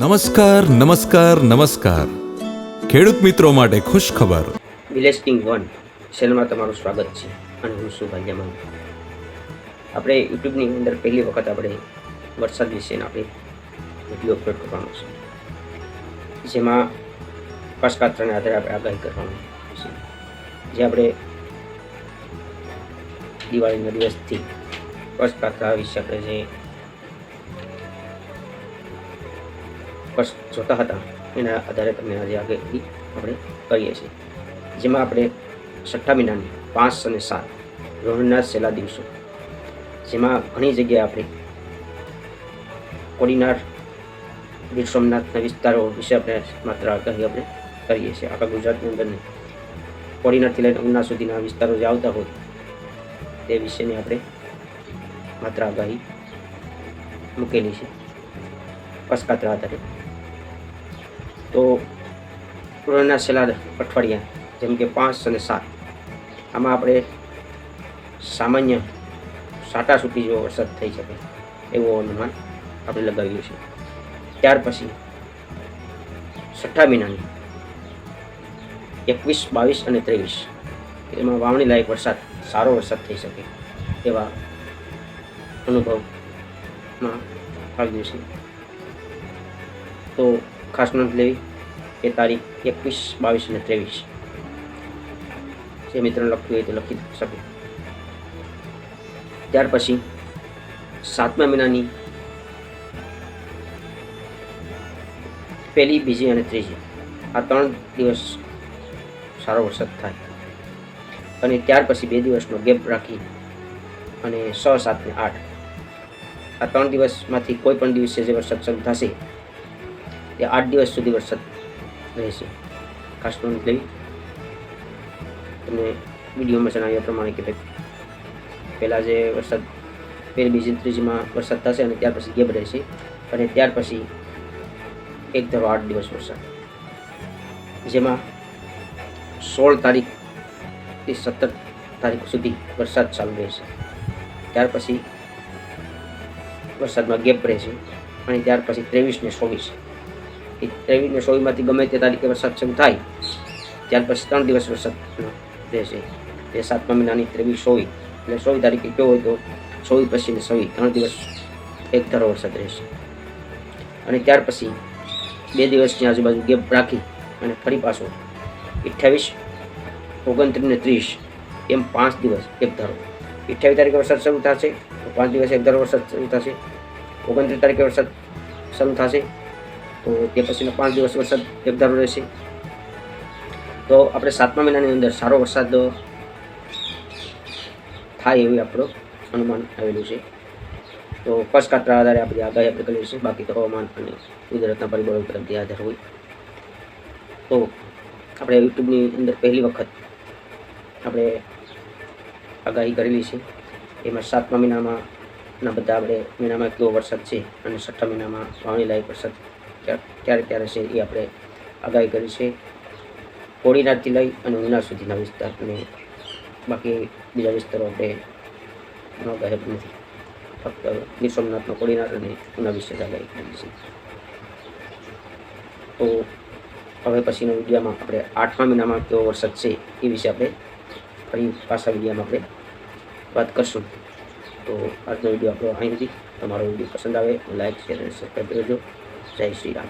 નમસ્કાર નમસ્કાર નમસ્કાર. ખેડૂત મિત્રો માટે ખુશ ખબર. વિલેજ વન ચેનલમાં તમારું સ્વાગત છે અને હું છું ભાગ્યમાન. આપણે યુટ્યુબની અંદર પહેલી વખત આપણે વરસાદ વિશેના આપણે વીડિયો અપલોડ કરવાનો છે. જેમાં પસકાત્રને આધારે આપણે આગાહી કરવાનું છે. જે આપણે દિવાળીના દિવસથી પસકાત્રા વિશે આપણે જે પસ જોતા હતા. એના આધારે તમને આજે આગળ આપણે કરીએ છીએ. જેમાં આપણે છઠ્ઠા મહિનાની પાંચ અને સાત રોહણના છેલ્લા દિવસો. જેમાં ઘણી જગ્યાએ આપણે કોડીનાર, ગીર સોમનાથના વિસ્તારો વિશે આપણે માત્ર આગાહી આપણે કરીએ છીએ. આખા ગુજરાતની અંદર નહીં. કોડીનારથી લઈને ઉના સુધીના વિસ્તારો જે આવતા હોય, તે વિશેની આપણે માત્ર આગાહી મૂકેલી છે. પસકાત્રા આધારે તો કોરોના છેલ્લા અઠવાડિયા જેમ કે પાંચ અને સાત. આમાં આપણે સામાન્ય સાટા છૂટી જેવો વરસાદ થઈ શકે, એવો અનુમાન આપણે લગાવ્યું છે ત્યાર પછી છઠ્ઠા મહિનાની એકવીસ, બાવીસ અને ત્રેવીસ, એમાં વાવણી લાયક વરસાદ, સારો વરસાદ થઈ શકે એવા અનુભવમાં આવ્યું છે તો ખાસ નોંધ લેવી એ તારીખ એકવીસ, બાવીસ અને ત્રેવીસ. જે મિત્રને લખ્યું હોય તે લખી શકે. ત્યાર પછી સાતમા મહિનાની પહેલી, બીજી અને ત્રીજી. આ ત્રણ દિવસ સારો વરસાદ થાય. અને ત્યાર પછી બે દિવસનો ગેપ રાખી અને છ, સાત ને આઠ. આ ત્રણ દિવસમાંથી કોઈ પણ દિવસે જે વરસાદ શરૂ થશે તે આઠ દિવસ સુધી વરસાદ રહેશે. ખાસ નોંધ લેવી તમને વિડીયોમાં જણાવ્યા પ્રમાણે કે ભાઈ, પહેલાં જે વરસાદ, પહેલી, બીજી, ત્રીજીમાં વરસાદ થશે અને ત્યાર પછી ગેપ રહેશે અને ત્યાર પછી એક ધરો આઠ દિવસ વરસાદ. જેમાં સોળ તારીખથી સત્તર તારીખ સુધી વરસાદ ચાલુ રહેશે. ત્યાર પછી વરસાદમાં ગેપ રહેશે અને ત્યાર પછી ત્રેવીસ ને ચોવીસ એ ત્રેવીસને ગમે તે તારીખે વરસાદ શરૂ થાય, ત્યાર પછી ત્રણ દિવસ વરસાદ રહેશે. તે સાતમા મહિનાની ત્રેવીસ સોળ એટલે સોળ તારીખે કયો હોય તો સોળ પછી ને ચોવીસ ત્રણ દિવસ એક ધારો વરસાદ રહેશે. અને ત્યાર પછી બે દિવસની આજુબાજુ ગેપ રાખી અને ફરી પાછો અઠ્યાવીસ, ઓગણત્રીસ ને ત્રીસ, એમ પાંચ દિવસ એક ધારો. અઠ્યાવીસ તારીખે વરસાદ શરૂ થશે પાંચ દિવસ એક ધારો વરસાદ શરૂ થશે. ઓગણત્રીસ તારીખે વરસાદ શરૂ થશે તો તે પછીનો પાંચ દિવસ વરસાદ એકધારો રહેશે. તો આપણે સાતમા મહિનાની અંદર સારો વરસાદ થાય એવું આપણું અનુમાન આવેલું છે. તો પસકાત્રા આધારે આપણી આગાહી આપણે કરી છે. બાકી તો હવામાન અને કુદરતના પરિબળો પરથી આધાર હોય. તો આપણે યુટ્યુબની અંદર પહેલી વખત આપણે આગાહી કરેલી છે. એમાં સાતમા મહિનામાં ના બધા આપણે મહિનામાં કેવો વરસાદ છે અને છઠ્ઠા મહિનામાં વાવણી લાયક વરસાદ ક્યારે ક્યારે છે એ આપણે આગાહી કરી છે. કોડીનારથી લઈ અને ઉના સુધીના વિસ્તાર અને બાકી બીજા વિસ્તારો આપણે આગાહી નથી. ફક્ત ગીર સોમનાથનો કોડીનાર અને ઉના વિશે આગાહી કરી છે. તો હવે પછીના વિડીયામાં આપણે આઠમા મહિનામાં કેવો વરસાદ છે એ વિશે આપણે ફરી પાછા વિડીયામાં આપણે વાત કરશું. તો આજનો વીડિયો આપણો અહીં સુધી. તમારો વીડિયો પસંદ આવે લાઈક, શેર અને સબસ્ક્રાઈબ કરજો. જય શ્રી રામ.